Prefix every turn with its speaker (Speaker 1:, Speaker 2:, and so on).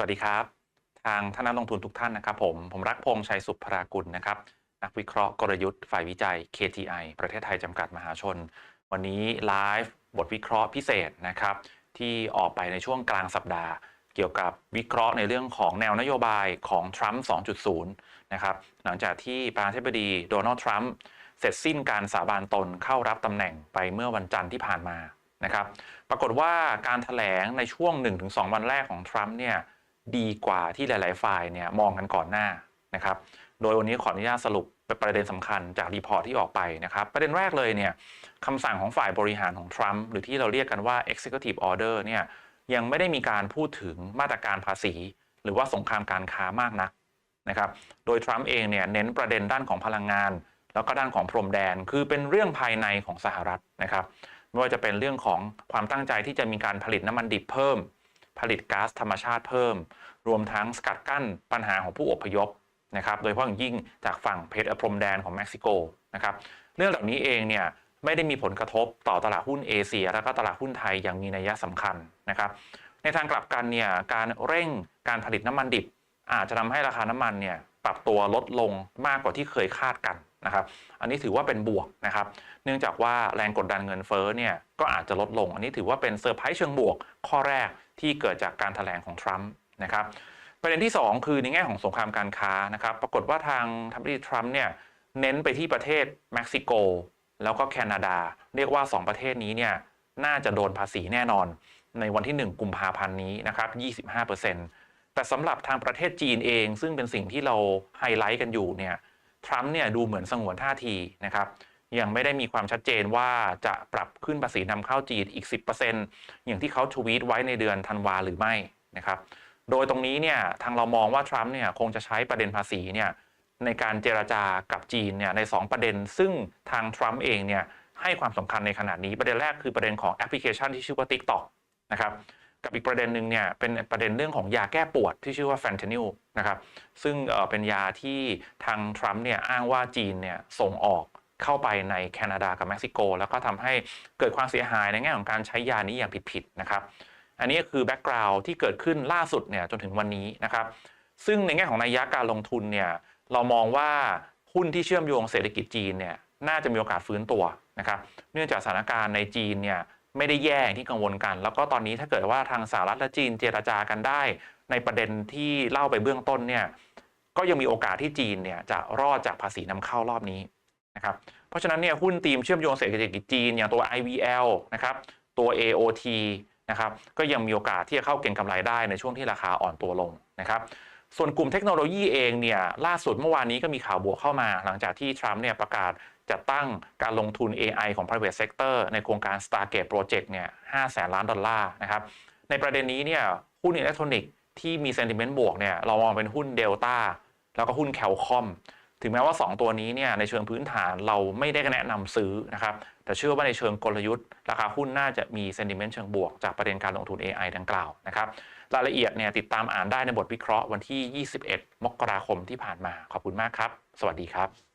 Speaker 1: สวัสดีครับ ทางท่านนักลงทุนทุกท่านนะครับ ผมผมรักพงษ์ชัยสุภรากุลนะครับ นักวิเคราะห์กลยุทธ์ฝ่ายวิจัย KTI ประเทศไทยจำกัดมหาชน วันนี้ไลฟ์บทวิเคราะห์พิเศษนะครับ ที่ออกไปในช่วงกลางสัปดาห์ เกี่ยวกับวิเคราะห์ในเรื่องของแนวนโยบายของทรัมป์ 2.0 นะครับ หลังจากที่ประธานาธิบดีโดนัลด์ทรัมป์เสร็จสิ้นการสาบานตนเข้ารับตำแหน่งไปเมื่อวันจันทร์ที่ผ่านมานะครับ ปรากฏว่าการถแถลงในช่วง 1-2 วันแรกของทรัมป์เนี่ย ดีกว่าที่หลาย ๆ ฝ่ายเนี่ยมองกันก่อนหน้านะครับ โดยวันนี้ขออนุญาตสรุปเป็นประเด็นสำคัญจากรีพอร์ตที่ออกไปนะครับ ประเด็นแรกเลยเนี่ยคำสั่งของฝ่ายบริหารของทรัมป์หรือที่เราเรียกกันว่า executive order เนี่ยยังไม่ได้มีการพูดถึงมาตรการภาษี หรือว่าสงครามการค้ามากนักนะครับ โดยทรัมป์เองเนี่ยเน้นประเด็นด้านของพลังงาน แล้วก็ด้านของพรมแดน คือเป็นเรื่องภายในของสหรัฐนะครับ ไม่ว่าจะเป็นเรื่องของความตั้งใจที่จะมีการผลิตน้ำมันดิบเพิ่ม ผลิตก๊าซธรรมชาติเพิ่ม รวมทั้งสกัดกั้นปัญหาของผู้อพยพนะครับโดยเฉพาะอย่างยิ่งจากฝั่งเพชรพรมแดนของเม็กซิโกนะครับเรื่องเหล่านี้เองเนี่ยไม่ได้มีผลกระทบต่อตลาดหุ้นเอเชีย และก็ตลาดหุ้นไทยอย่างมีนัยสำคัญนะครับในทางกลับกันเนี่ยการเร่งการผลิตน้ำมันดิบ อาจจะทำให้ราคาน้ำมันเนี่ยปรับตัวลดลงมากกว่าที่เคยคาดกันนะครับ อันนี้ถือว่าเป็นบวกนะครับ เนื่องจากว่าแรงกดดันเงินเฟ้อเนี่ยก็อาจจะลดลง อันนี้ถือว่าเป็นเซอร์ไพรส์เชิงบวก ข้อแรกที่เกิดจากการถแถลงของทรัมป์นะครับ ประเด็นที่ 2 คือในแง่ของสงครามการค้านะครับ ปรากฏว่าทางทรัมป์ทรัมป์เนี่ยเน้นไปที่ประเทศเม็กซิโก แล้วก็แคนาดา เรียกว่า 2 ประเทศนี้เนี่ยน่าจะโดนภาษีแน่นอน ในวันที่ 1 กุมภาพันธ์นี้นะครับ 25% แต่สำหรับทางประเทศจีนเอง ซึ่งเป็นสิ่งที่เราไฮไลท์กันอยู่เนี่ยทรัมป์เนี่ยดูเหมือนสงวนท่าทีนะครับยังไม่ได้มีความชัดเจนว่าจะปรับขึ้นภาษีนำเข้าจีนอีก 10%อย่างที่เขาทวีตไว้ในเดือนธันวาหรือไม่นะครับโดยตรงนี้เนี่ยทางเรามองว่าทรัมป์เนี่ยคงจะใช้ประเด็นภาษีเนี่ยในการเจราจากับจีนเนี่ยใน 2 ประเด็น ซึ่งทางทรัมป์เองเนี่ยให้ความสำคัญในขณะนี้ประเด็นแรกคือประเด็นของแอปพลิเคชันที่ชื่อว่า TikTok นะครับ กับอีกประเด็นหนึ่งเนี่ยเป็นประเด็นเรื่องของยาแก้ปวดที่ชื่อว่าแฟนเทนิลนะครับซึ่งเป็นยาที่ทางทรัมป์เนี่ยอ้างว่าจีนเนี่ยส่งออกเข้าไปในแคนาดากับเม็กซิโก แล้วก็ทำให้เกิดความเสียหายในแง่ของการใช้ยานี้อย่างผิดๆนะครับ อันนี้คือแบ็กกราวด์ที่เกิดขึ้นล่าสุดเนี่ยจนถึงวันนี้นะครับ ซึ่งในแง่ของนัยยะการลงทุนเนี่ยเรามองว่าหุ้นที่เชื่อมโยงเศรษฐกิจจีนเนี่ยน่าจะมีโอกาสฟื้นตัวนะครับ เนื่องจากสถานการณ์ในจีนเนี่ย ไม่ได้แย่อย่างที่กังวลกัน แล้วก็ตอนนี้ถ้าเกิดว่าทางสหรัฐและจีนเจราจากันได้ ในประเด็นที่เล่าไปเบื้องต้นเนี่ยก็ยังมีโอกาสที่จีนเนี่ยจะรอดจากภาษีนำเข้ารอบนี้นะครับเพราะฉะนั้นเนี่ยหุ้นทีมเชื่อมโยงเศรษฐกิจจีนอย่างตัว IVL นะครับตัว AOT นะครับก็ยังมีโอกาสที่จะเข้าเก็งกำไรได้ในช่วงที่ราคาอ่อนตัวลงนะครับส่วนกลุ่มเทคโนโลยีเองเนี่ยล่าสุดเมื่อวานนี้ก็มีข่าวบวกเข้ามา หลังจากที่ทรัมป์เนี่ยประกาศ จัดตั้งการลงทุน AI ของ private sector ในโครงการ Stargate Project เนี่ย5แสนล้านดอลลาร์นะครับ ในประเด็นนี้เนี่ยหุ้นอิเล็กทรอนิกส์ที่มี sentiment บวกเนี่ยเรามองเป็นหุ้น Delta แล้วก็หุ้น Qualcomm ถึงแม้ว่า 2 ตัวนี้เนี่ยในเชิงพื้นฐานเราไม่ได้แนะนำซื้อนะครับ แต่เชื่อว่าในเชิงกลยุทธ์ ราคาหุ้นน่าจะมี sentiment เชิงบวกจากประเด็นการลงทุน AI ดังกล่าวนะครับ รายละเอียดเนี่ยติดตามอ่านได้ในบทวิเคราะห์วันที่ 21 มกราคมที่ผ่านมา ขอบคุณมากครับ สวัสดีครับ